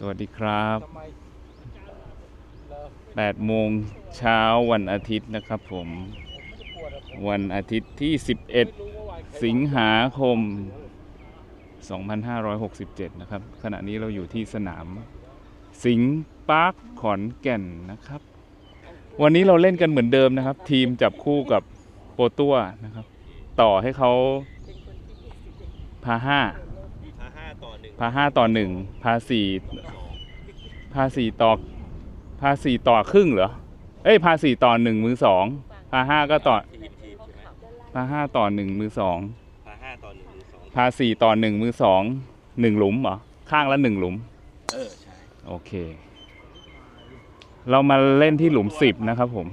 สวัสดีครับ8โมงเช้าวันอาทิตย์นะครับผม วันอาทิตย์ที่ไม่รู้ว่าว่าใคร11 สิงหาคม 2567 นะครับ ขณะนี้เราอยู่ที่สนาม สิงห์ปาร์คขอนแก่นนะครับ วันนี้เราเล่นกันเหมือนเดิมนะครับ ทีมจับคู่กับโปตัวนะครับ ต่อให้เขาพาห้า พาห้าต่อหนึ่ง พาห้าต่อหนึ่งพาสี่พาสี่ต่อพาสี่ต่อครึ่งเหรอ เอ้ยพาสี่ต่อหนึ่งมือสองพาห้าก็ต่อทีมทีมใช่ไหมพาห้าต่อหนึ่งมือสองพาห้าต่อหนึ่งหรือสองพาสี่ต่อหนึ่งมือสองหนึ่งหลุมเหรอ ข้างละหนึ่งหลุม เออใช่ โอเค เรามาเล่นที่หลุมสิบนะครับผม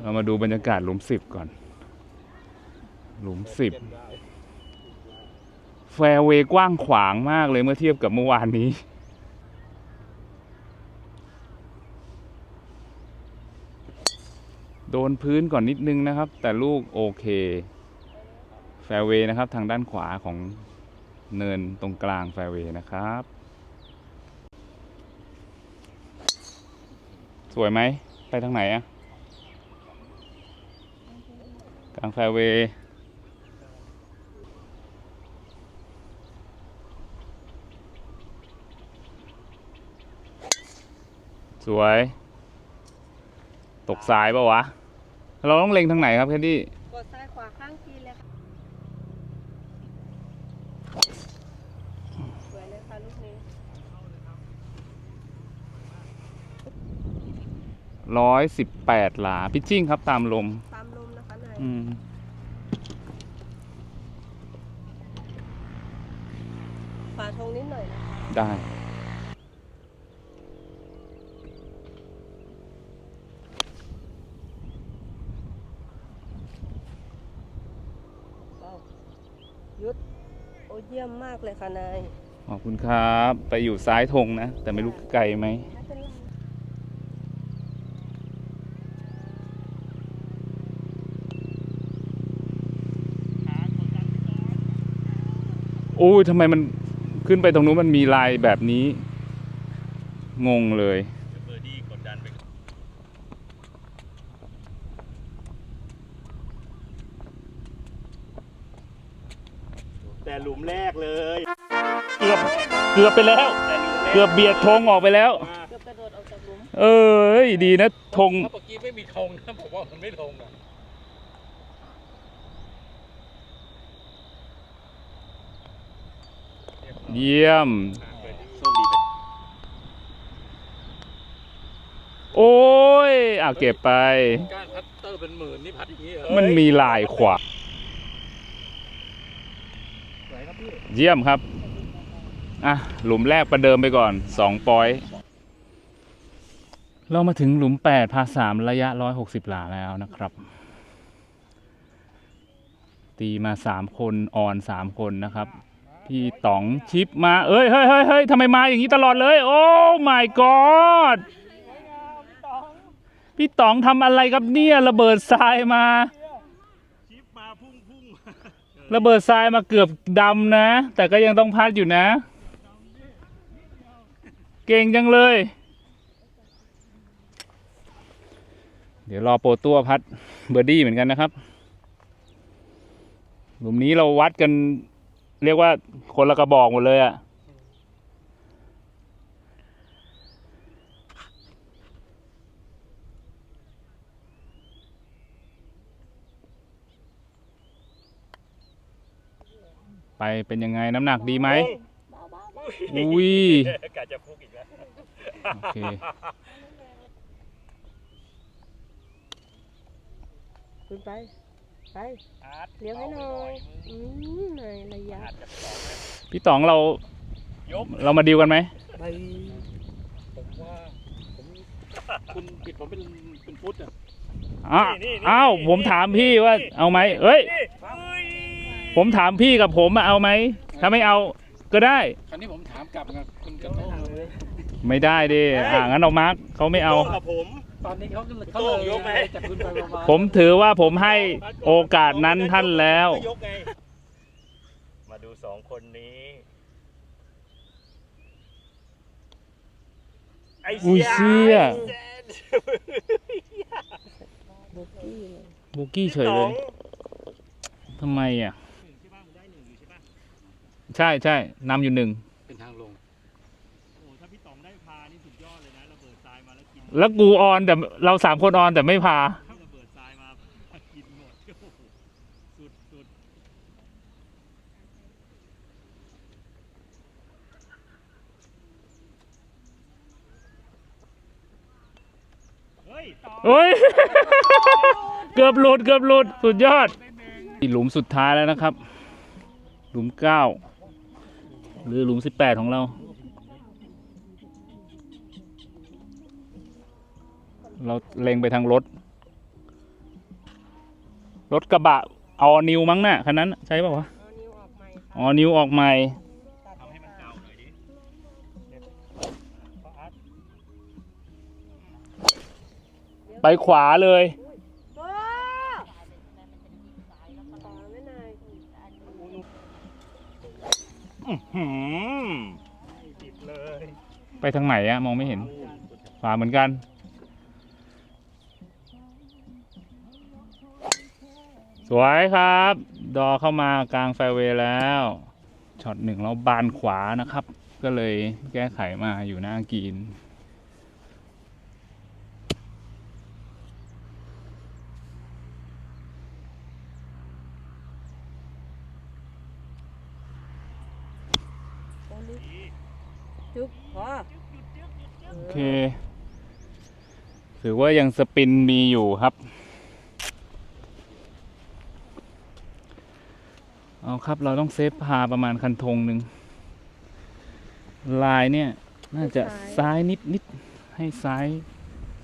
เรามาดูบรรยากาศหลุมสิบก่อน หลุมสิบ แฟร์เวย์กว้างขวางมากเลยเมื่อเทียบกับเมื่อวานนี้ โดนพื้นก่อนนิดนึงนะครับ แต่ลูกโอเค แฟร์เวย์นะครับทางด้านขวาของเนินตรงกลางแฟร์เวย์นะครับ สวยไหม ไปทางไหนอะกลางแฟร์เวย์ สวย ตกสายปะวะ เราต้องเล็งทางไหนครับแคดดี้กดซ้ายขวาข้างทีเลยค่ะสวยเลยค่ะลูกนี้ร้อยสิบแปดหลา พิชชิ่งครับตามลม ตามลมนะคะนายอืม ฝาทงนิดหน่อยนะคะได้ ยุดโอเยี่ยมมากเลยค่ะนาย ขอบคุณครับ ไปอยู่ซ้ายธงนะ แต่ไม่รู้ไกลไหม โอ้ยทำไมมันขึ้นไปตรงนู้นมันมีลายแบบนี้ งงเลย เบอร์ดี้กดดันไปก่อนแต่หลุมแรกเลย เกือบ เกือบไปแล้วแต่หลุมแรกเกือบเบียดธงออกไปแล้วมาเกือบกระโดดออกจากหลุมเอ้ยดีนะธงถ้าเมื่อกี้ไม่มีธงนะผมว่ามันไม่ธงอะเยี่ยม โชคดีไปโอ้ยอะเก็บไปการพัตเตอร์เป็นหมื่นนี่พัดอย่างนี้เหรอมันมีลายขวาสวยครับพี่เยี่ยมครับ อะ หลุมแรกประเดิมไปก่อน2ปอย เรามาถึงหลุม8พาสามระยะ160หลาแล้วนะครับ ตีมา3คนออน3คนนะครับ พี่ต๋องชิปมา เอ้ยเฮ้ยเฮ้ยเฮ้ยทำไมมาอย่างนี้ตลอดเลย โอ้ my god พี่ต๋องทำอะไรครับเนี่ย ระเบิดทรายมา ชิปมาพุ่งพุ่งระเบิดทรายมาเกือบดำนะ แต่ก็ยังต้องพัดอยู่นะ เก่งจังเลย เดี๋ยวรอโปรตัวพัดเบอร์ดี้เหมือนกันนะครับ หลุมนี้เราวัดกัน เรียกว่าคนละกระบอกหมดเลยอะไปเป็นยังไงน้ำหนักดีไหมอุ้ย โอเคคุณไป ไป อาร์ตเลี้ยวให้หน่อย อืมหน่อยระยะอาจจะสองนะพี่ต๋องเรายกเรามาดีลกันไหม ไปผมว่าผมคุณผิดผมเป็นเป็นฟุตอะอ้าอ้าวผมถามพี่ว่าเอาไหมเอ้ย นี่เฮ้ยผมถามพี่กับผมอะเอาไหม ถ้าไม่เอา ก็ได้ คราวนี้ผมถามกลับกับคุณกระโต้งเลยไม่ได้ดิอ่างั้นเอามาร์กเขาไม่เอาโต้งกับผม ตอนนี้เขาก็เลยเขาโต้เลยงยกไหม จากคุณไปประมาณผมถือว่าผมให้โอกาสนั้นท่านแล้ว ยกไงมาดูสองคนนี้ ไอ้อุ้ยเชี่ย บุกกี้เลยบุกี้เฉยเลยทำไมอะ ใช่ใช่นำอยู่หนึ่งเป็นทางลง โอ้ถ้าพี่ต๋องได้พานี่สุดยอดเลยนะระเบิดทรายมาแล้วกินแล้วกูออนแต่เราสามคนออนแต่ไม่พาระเบิดทรายมากินหมดโอ้โหสุดสุดเฮ้ยต่อโอ้ย เกือบหลุดเกือบหลุดสุดยอดหลุมสุดท้ายแล้วนะครับ หลุมเก้า หรือหลุมสิบแปดของเรา เราเล็งไปทางรถ รถกระบะเอนิวมั้งน่ะคันนั้น ใช่ป่าวะอานิ้วออกใหม่ค่ะออนิวออกใหม่ไปขวาเลย โอ้ต่อไม่นาน หืมติดเลยไปทางไหนอะมองไม่เห็นขวาเหมือนกัน สวยครับ ดอเข้ามากลางไฟเวย์แล้วช็อตหนึ่งเราบานขวานะครับ ก็เลยแก้ไขมาอยู่หน้ากีนนี้ จุ๊บพอโอเค ถือว่ายังสปินมีอยู่ครับ เอาครับเราต้องเซฟพาประมาณคันธงหนึ่ง ลายเนี่ย น่าจะซ้ายนิดนิดให้ซ้าย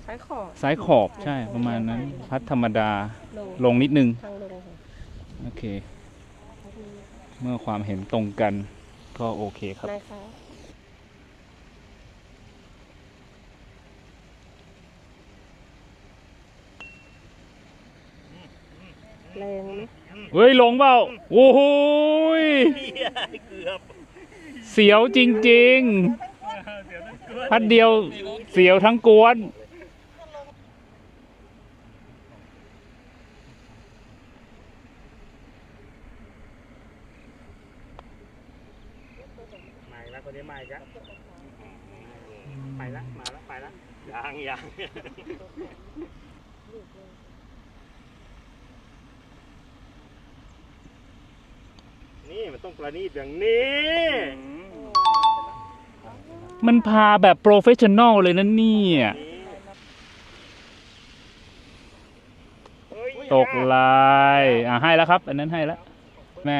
ใช้ขอบซ้ายขอบใช่ประมาณนั้น พัดธรรมดาลงลงนิดนึง ทางลงค่ะโอเค เมื่อความเห็นตรงกันก็โอเคครับ นายคะ แรงไหมเฮ้ยลงเปล่าโอ้โหยเหี้ยเกือบเสียวจริงเดี๋ยวต้องเกือบๆพัดเดียวเสียวทั้งกวนมาอีกแล้วคนนี้มาอีกแล้วไปละมาละไปละยังยัง นี่มันต้องประณีตอย่างนี้มันพาแบบโปรเฟชชั่นอลเลยนะเนี่ยเฮ้ยตกลายอะให้แล้วครับ อันนั้นให้แล้วแม่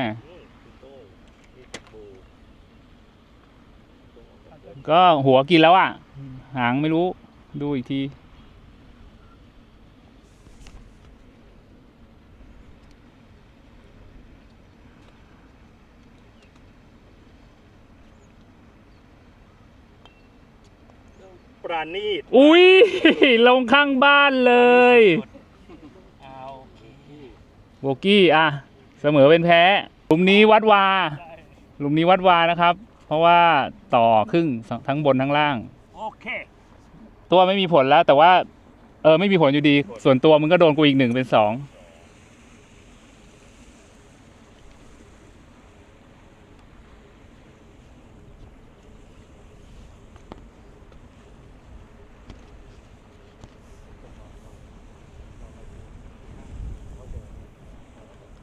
ก็หัวกินแล้วอะ หางไม่รู้ดูอีกที ประณีตอุ้ยลงข้างบ้านเลยเอาโบกี้อะ เสมอเป็นแพ้หลุมนี้วัดวาหลุมนี้วัดวานะครับ เพราะว่าต่อครึ่งทั้งบนทั้งล่าง โอเค ตัวไม่มีผลแล้วแต่ว่า เออไม่มีผลอยู่ดี ส่วนตัวมึงก็โดนกูอีกหนึ่งเป็นสอง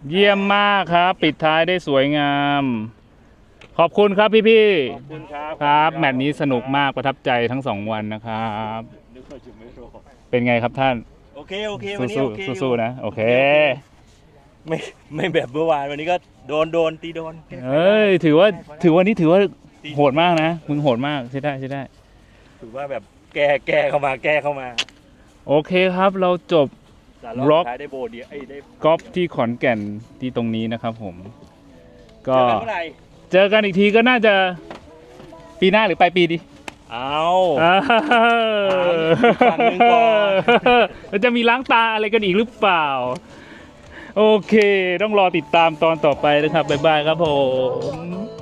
เยี่ยมมากครับ ปิดท้ายได้สวยงาม ขอบคุณครับพี่ๆขอบคุณครับครับ แมตช์นี้สนุกมากประทับใจทั้งสองวันนะครับ นึกว่าจะไม่รอดเป็นไงครับท่าน โอเคโอเควันนี้สู้โอเคอยู่ๆสู้ๆนะ โอเค ไม่ไม่แบบเมื่อวานวันนี้ก็โดนโดนตีโดน เอ้ย ถือว่าถือว่านี้ถือว่าโหดมากนะ มึงโหดมากใช่ได้ใช่ได้ ถือว่าแบบแก้แก้เข้ามาแก้เข้ามา โอเคครับ เราจบ แต่รอบร็อกสุดท้ายได้โบเดียวไอ้ยได้กอล์ฟที่ขอนแก่นที่ตรงนี้นะครับผมเจก็อกันเมื่อไหร่เจอกันอีกทีก็น่าจะปีหน้าหรือปลายปีดี เอาอ้าวอีกฝั่งหนึ่งก่อน แล้วจะมีล้างตาอะไรกันอีกหรือเปล่า โอเค ต้องรอติดตามตอนต่อไปนะครับ บ๊ายบายครับผม